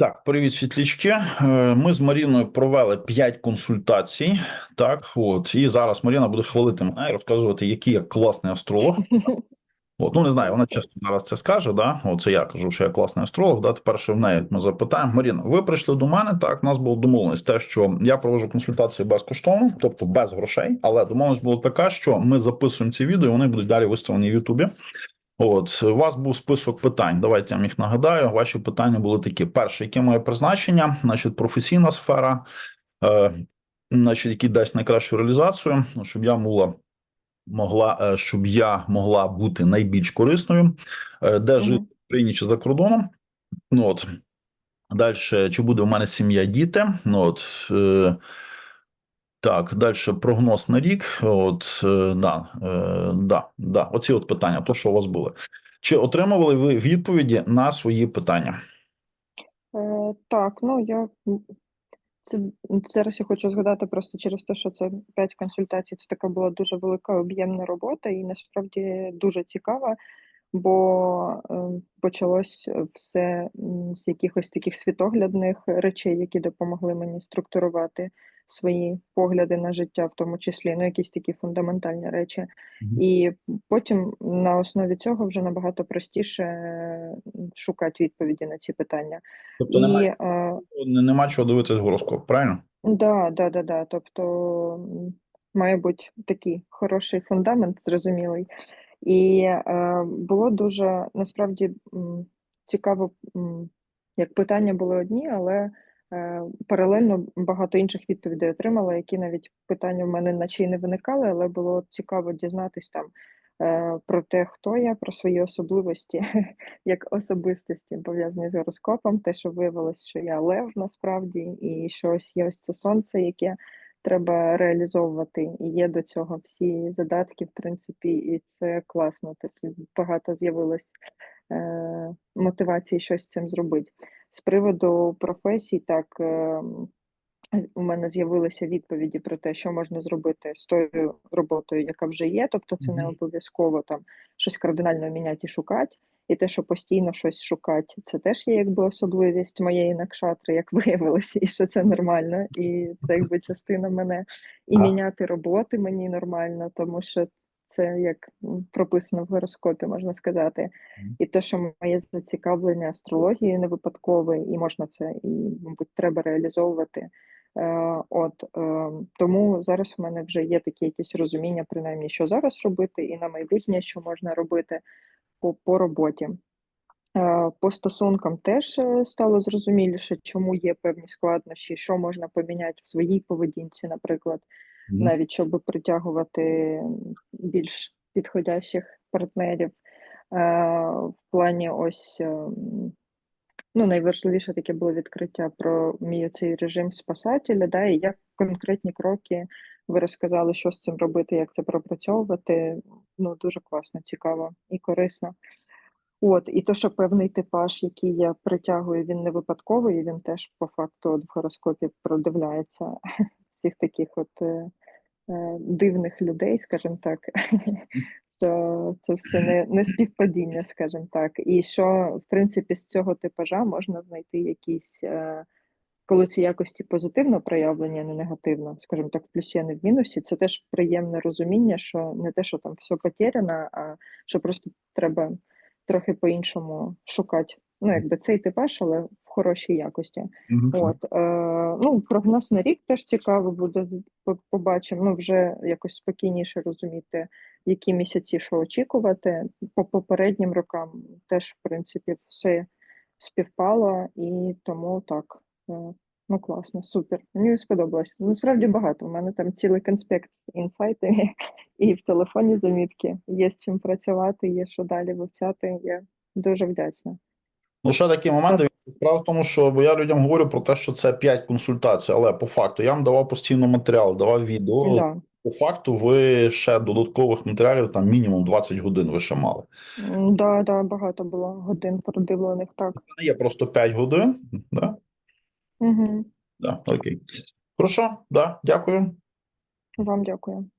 Так, привіт, світлячки. Е, Ми з Маріною провели 5 консультацій. Так, от і зараз Маріна буде хвалити мене і розказувати, який я класний астролог. От, ну не знаю, вона чесно зараз це скаже. Да, от це я кажу, що я класний астролог. Да, тепер що в неї ми запитаємо. Маріна, ви прийшли до мене. Так, у нас була домовленість, те, що я проводжу консультації безкоштовно, тобто без грошей. Але домовленість була така, що ми записуємо ці відео, і вони будуть далі виставлені в Ютубі. От у вас був список питань. Давайте я вам їх нагадаю. Ваші питання були такі: перше, яке моє призначення, значить, професійна сфера, е, значить, які дасть найкращу реалізацію, ну, щоб я могла могла, е, щоб я могла бути найбільш корисною, е, де Мгм. жити в Україні чи за кордоном. Ну от далі, чи буде в мене сім'я, діти? Ну от. Так, далі прогноз на рік. От е, да, е, да, да, оці от питання, то що у вас були. Чи отримували ви відповіді на свої питання? Е, так, ну я це зараз я хочу згадати просто через те, що це 5 консультацій. Це така була дуже велика об'ємна робота і насправді дуже цікава, бо е, почалось все з якихось таких світоглядних речей, які допомогли мені структурувати свої погляди на життя, в тому числі ну, якісь такі фундаментальні речі. І потім на основі цього вже набагато простіше е, шукати відповіді на ці питання. Тобто І немає, е, не- нема чого дивитись гороскоп, правильно? да, да, да, да. Тобто має бути такий хороший фундамент, зрозумілий. І е, було дуже насправді цікаво, як питання були одні, але е, паралельно багато інших відповідей отримала, які навіть питання в мене наче й не виникали, але було цікаво дізнатись там е, про те, хто я, про свої особливості, як особистості пов'язані з гороскопом, те, що виявилось, що я лев насправді, і що ось є ось це сонце, яке треба реалізовувати. І є до цього всі задатки, в принципі, і це класно. Тобто багато з'явилось е, мотивації щось з цим зробити. З приводу професій, так. Е, у мене з'явилися відповіді про те, що можна зробити з тою роботою, яка вже є. Тобто, це не обов'язково там щось кардинально міняти і шукати. І те, що постійно щось шукати, це теж є якби особливість моєї накшатри, як виявилося, і що це нормально, і це якби частина мене. І А. міняти роботи мені нормально, тому що це як прописано в гороскопі, можна сказати. І те, що моє зацікавлення астрологією не випадкове, і можна це і, мабуть, треба реалізовувати. Е, От е, тому зараз в мене вже є такі якісь розуміння, принаймні, що зараз робити, і на майбутнє, що можна робити по, по роботі. Е, По стосункам теж е, стало зрозуміліше, чому є певні складнощі, що можна поміняти в своїй поведінці, наприклад, Мгм. навіть щоб притягувати більш підходящих партнерів. Е, В плані ось ну, найважливіше таке було відкриття про мій цей режим спасателя, да, і як конкретні кроки ви розказали, що з цим робити, як це пропрацьовувати. Ну, дуже класно, цікаво і корисно. От, і то, що певний типаж, який я притягую, він не випадковий, він теж по факту от в гороскопі продивляється всіх таких от е, е, дивних людей, скажімо так, що це все не, не співпадіння, скажімо так. І що, в принципі, з цього типажа можна знайти якісь, е, коли ці якості позитивно проявлені, а не негативно, скажімо так, в плюсі, а не в мінусі, це теж приємне розуміння, що не те, що там все потеряно, а що просто треба трохи по-іншому шукати. Ну, якби цей типаж, але в хорошій якості. Мгм. От, е, ну, прогноз на рік теж цікаво буде. Побачимо. Ну, вже якось спокійніше розуміти, які місяці що очікувати. По попереднім рокам теж, в принципі, все співпало, і тому так. Е, Ну, класно, супер. Мені сподобалось. Насправді багато. У мене там цілий конспект з інсайтами, і в телефоні замітки. Є з чим працювати, є що далі вивчати. Я дуже вдячна. Ну, ще такі моменти. Справа в тому, що бо я людям говорю про те, що це 5 консультацій, але по факту я вам давав постійно матеріал, давав відео. Да. По факту, ви ще додаткових матеріалів, там мінімум 20 годин ви ще мали. М, Да, да, багато було годин продивлених, так. Не є просто 5 годин. Да? Угу. Да, окей. Хорошо, да, дякую. Вам дякую.